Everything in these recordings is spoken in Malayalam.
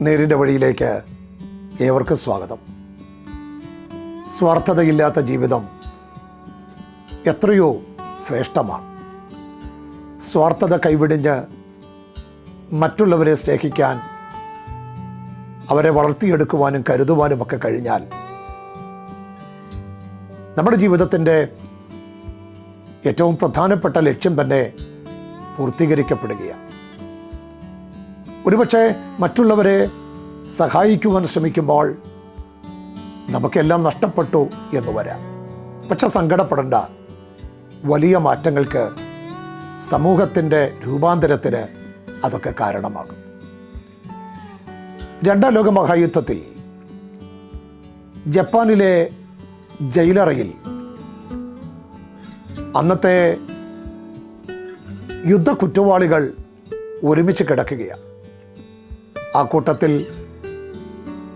നേരിന്റെ വഴിയിലേക്ക് ഏവർക്കും സ്വാഗതം. സ്വാർത്ഥതയില്ലാത്ത ജീവിതം എത്രയോ ശ്രേഷ്ഠമാണ്. സ്വാർത്ഥത കൈവിടിഞ്ഞ് മറ്റുള്ളവരെ സ്നേഹിക്കാൻ അവരെ വളർത്തിയെടുക്കുവാനും കരുതുവാനും ഒക്കെ കഴിഞ്ഞാൽ നമ്മുടെ ജീവിതത്തിന്റെ ഏറ്റവും പ്രധാനപ്പെട്ട ലക്ഷ്യം തന്നെ പൂർത്തീകരിക്കപ്പെടുകയാണ്. ഒരുപക്ഷെ മറ്റുള്ളവരെ സഹായിക്കുവാൻ ശ്രമിക്കുമ്പോൾ നമുക്കെല്ലാം നഷ്ടപ്പെട്ടു എന്ന് വരാം. പക്ഷെ സങ്കടപ്പെടേണ്ട. വലിയ മാറ്റങ്ങൾക്ക് സമൂഹത്തിന്റെ രൂപാന്തരത്തിന് അതൊക്കെ കാരണമാകും. രണ്ടാം ലോക മഹായുദ്ധത്തിൽ ജപ്പാനിലെ ജയിലറയിൽ അന്നത്തെ യുദ്ധ കുറ്റവാളികൾ ഒരുമിച്ച് കിടക്കുകയാണ്. ആ കൂട്ടത്തിൽ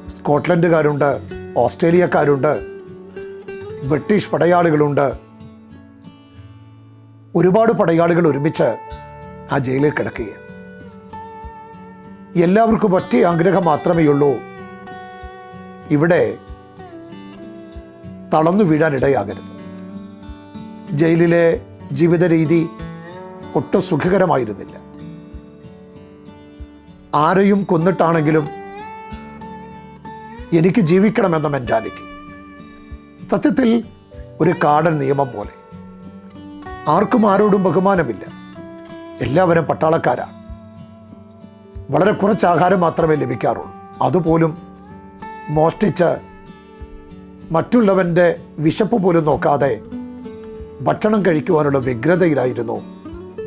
സ്കോട്ട്ലൻഡുകാരുണ്ട് ഓസ്ട്രേലിയക്കാരുണ്ട് ബ്രിട്ടീഷ് പടയാളികളുണ്ട്. ഒരുപാട് പടയാളികൾ ഒരുമിച്ച് ആ ജയിലിൽ കിടക്കുകയാണ്. എല്ലാവർക്കും ഒറ്റ ആഗ്രഹം മാത്രമേ ഉള്ളൂ. ഇവിടെ തളർന്നു വീഴാനിടയാകരുത് ജയിലിലെ ജീവിത രീതി ഒട്ടും സുഖകരമായിരുന്നില്ല. ആരെയും കൊന്നിട്ടാണെങ്കിലും എനിക്ക് ജീവിക്കണമെന്ന മെന്റാലിറ്റി സത്യത്തിൽ ഒരു കാടൻ നിയമം പോലെ. ആർക്കും ആരോടും ബഹുമാനമില്ല. എല്ലാവരും പട്ടാളക്കാരാണ് വളരെ കുറച്ച് ആഹാരം മാത്രമേ ലഭിക്കാറുള്ളൂ. അതുപോലും മോഷ്ടിച്ച് മറ്റുള്ളവന്റെ വിശപ്പ് പോലും നോക്കാതെ ഭക്ഷണം കഴിക്കുവാനുള്ള വ്യഗ്രതയിലായിരുന്നു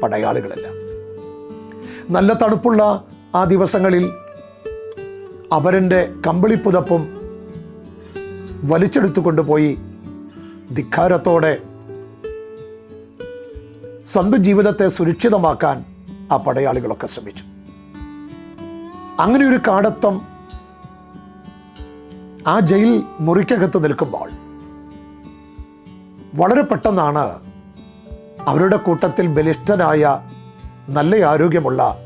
പടയാളികളെല്ലാം. നല്ല തണുപ്പുള്ള ആ ദിവസങ്ങളിൽ അവരന്റെ കമ്പിളിപ്പുതപ്പും വലിച്ചെടുത്തു കൊണ്ടുപോയി ധിക്കാരത്തോടെ സ്വന്തം ജീവിതത്തെ സുരക്ഷിതമാക്കാൻ ആ പടയാളികളൊക്കെ ശ്രമിച്ചു. അങ്ങനെ ഒരു കാടത്തം ആ ജയിൽ മുറിക്കകത്ത് നിൽക്കുമ്പോൾ വളരെ പെട്ടെന്നാണ് അവരുടെ കൂട്ടത്തിൽ ബലിഷ്ഠനായ നല്ല ആരോഗ്യമുള്ള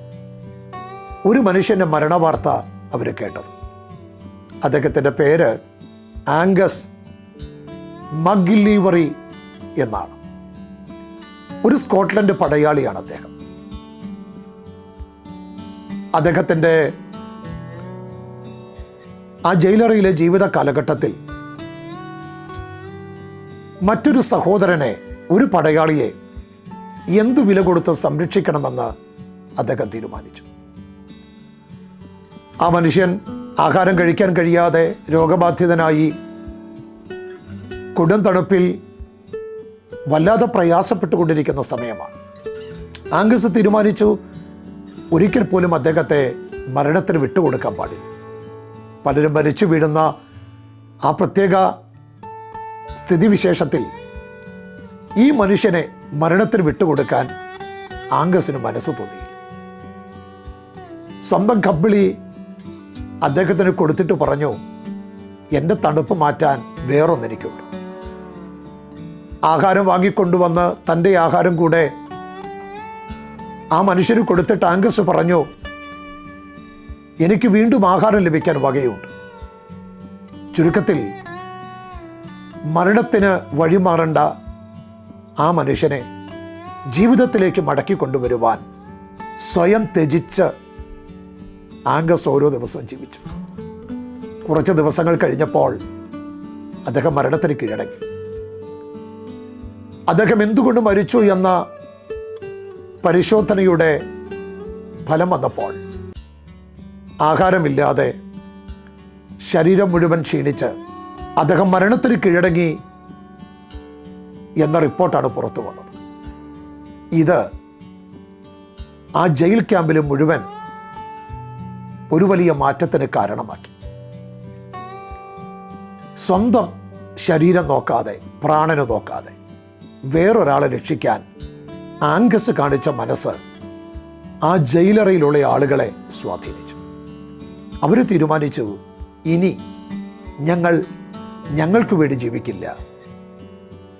ഒരു മനുഷ്യന്റെ മരണവാർത്ത അവർ കേട്ടത്. അദ്ദേഹത്തിന്റെ പേര് ആംഗസ് മഗ്ലിവറി എന്നാണ്. ഒരു സ്കോട്ട്ലൻഡ് പടയാളിയാണ് അദ്ദേഹം. അദ്ദേഹത്തിന്റെ ആ ജയിലറിയിലെ ജീവിത കാലഘട്ടത്തിൽ മറ്റൊരു സഹോദരനെ ഒരു പടയാളിയെ എന്തു വില കൊടുത്ത് സംരക്ഷിക്കണമെന്ന് അദ്ദേഹം തീരുമാനിച്ചു. ആ മനുഷ്യൻ ആഹാരം കഴിക്കാൻ കഴിയാതെ രോഗബാധിതനായി കൊടും തണുപ്പിൽ വല്ലാതെ പ്രയാസപ്പെട്ടുകൊണ്ടിരിക്കുന്ന സമയമാണ്. ആംഗസ് തീരുമാനിച്ചു ഒരിക്കൽ പോലും അദ്ദേഹത്തെ മരണത്തിന് വിട്ടുകൊടുക്കാൻ പാടില്ല. പലരും മരിച്ചു വീഴുന്ന ആ പ്രത്യേക സ്ഥിതിവിശേഷത്തിൽ ഈ മനുഷ്യനെ മരണത്തിന് വിട്ടുകൊടുക്കാൻ ആംഗസിന് മനസ്സ് തോന്നി സ്വന്തം കമ്പിളി അദ്ദേഹത്തിന് കൊടുത്തിട്ട് പറഞ്ഞു എന്റെ തണുപ്പ് മാറ്റാൻ വേറൊന്നെനിക്കുണ്ട്. ആഹാരം വാങ്ങിക്കൊണ്ടുവന്ന് തന്റെ ആഹാരം കൂടെ ആ മനുഷ്യന് കൊടുത്തിട്ട് ആംഗസ് പറഞ്ഞു എനിക്ക് വീണ്ടും ആഹാരം ലഭിക്കാൻ വകയുണ്ട്. ചുരുക്കത്തിൽ മരണത്തിന് വഴിമാറേണ്ട ആ മനുഷ്യനെ ജീവിതത്തിലേക്ക് മടക്കി കൊണ്ടുവരുവാൻ സ്വയം ത്യജിച്ച് ആംഗസ് ഓരോ ദിവസവും ജീവിച്ചു. കുറച്ച് ദിവസങ്ങൾ കഴിഞ്ഞപ്പോൾ അദ്ദേഹം മരണത്തിന് കീഴടങ്ങി. അദ്ദേഹം എന്തുകൊണ്ട് മരിച്ചു എന്ന പരിശോധനയുടെ ഫലം വന്നപ്പോൾ ആഹാരമില്ലാതെ ശരീരം മുഴുവൻ ക്ഷീണിച്ച് അദ്ദേഹം മരണത്തിന് കീഴടങ്ങി എന്ന റിപ്പോർട്ടാണ് പുറത്തു വന്നത്. ഇത് ആ ജയിൽ ക്യാമ്പിൽ മുഴുവൻ ഒരു വലിയ മാറ്റത്തിന് കാരണമാക്കി. സ്വന്തം ശരീരം നോക്കാതെ പ്രാണന് നോക്കാതെ വേറൊരാളെ രക്ഷിക്കാൻ ആംഗസ് കാണിച്ച മനസ്സ് ആ ജയിലറയിലുള്ള ആളുകളെ സ്വാധീനിച്ചു. അവർ തീരുമാനിച്ചു ഇനി ഞങ്ങൾ ഞങ്ങൾക്ക് വേണ്ടി ജീവിക്കില്ല.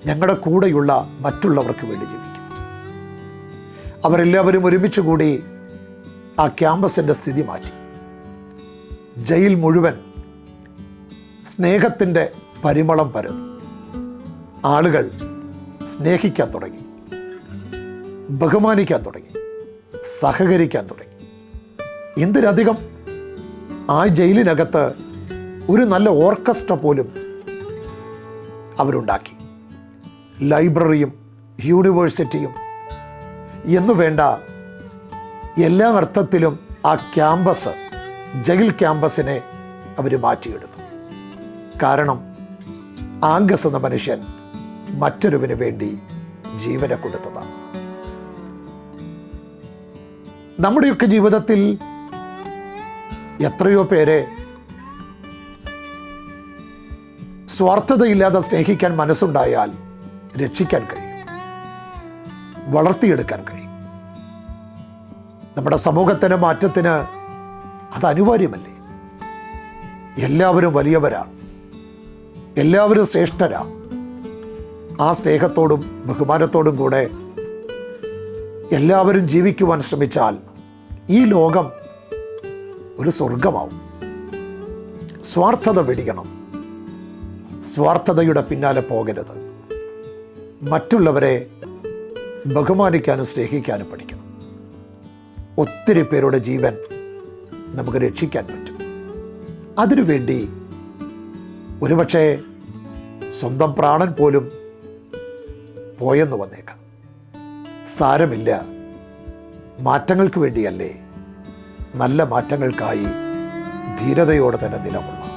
ഞങ്ങളുടെ കൂടെയുള്ള മറ്റുള്ളവർക്ക് വേണ്ടി ജീവിക്കും. അവരെല്ലാവരും ഒരുമിച്ച് കൂടി ആ ക്യാമ്പസിന്റെ സ്ഥിതി മാറ്റി. ജയിൽ മുഴുവൻ സ്നേഹത്തിന്റെ പരിമളം പരന്നു. ആളുകൾ സ്നേഹിക്കാൻ തുടങ്ങി. ബഹുമാനിക്കാൻ തുടങ്ങി. സഹകരിക്കാൻ തുടങ്ങി. എന്തിനധികം ആ ജയിലിനകത്ത് ഒരു നല്ല ഓർക്കസ്ട്ര പോലും അവരുണ്ടാക്കി. ലൈബ്രറിയും യൂണിവേഴ്സിറ്റിയും എന്നു വേണ്ട എല്ലാ അർത്ഥത്തിലും ആ ക്യാമ്പസ് ജയിൽ ക്യാമ്പസിനെ അവർ മാറ്റിയെടുത്തു. കാരണം ആംഗസ് എന്ന മനുഷ്യൻ മറ്റൊരുവിന് വേണ്ടി ജീവനെ കൊടുത്തതാണ്. നമ്മുടെയൊക്കെ ജീവിതത്തിൽ എത്രയോ പേരെ സ്വാർത്ഥതയില്ലാതെ സ്നേഹിക്കാൻ മനസ്സുണ്ടായാൽ രക്ഷിക്കാൻ കഴിയും. വളർത്തിയെടുക്കാൻ കഴിയും. നമ്മുടെ സമൂഹത്തിന് മാറ്റത്തിന് അത് അനിവാര്യമല്ലേ? എല്ലാവരും വലിയവരാണ്. എല്ലാവരും ശ്രേഷ്ഠരാണ്. ആ സ്നേഹത്തോടും ബഹുമാനത്തോടും കൂടെ എല്ലാവരും ജീവിക്കുവാൻ ശ്രമിച്ചാൽ ഈ ലോകം ഒരു സ്വർഗമാവും സ്വാർത്ഥത വെടിയണം. സ്വാർത്ഥതയുടെ പിന്നാലെ പോകരുത്. മറ്റുള്ളവരെ ബഹുമാനിക്കാനും സ്നേഹിക്കാനും പഠിക്കണം. ഒത്തിരി പേരുടെ ജീവൻ നമുക്ക് രക്ഷിക്കാൻ പറ്റും. അതിനുവേണ്ടി ഒരുപക്ഷെ സ്വന്തം പ്രാണൻ പോലും പോയെന്ന് വന്നേക്കാം. സാരമില്ല. മാറ്റങ്ങൾക്ക് വേണ്ടിയല്ലേ നല്ല മാറ്റങ്ങൾക്കായി ധീരതയോടെ തന്നെ നിലകൊള്ളും.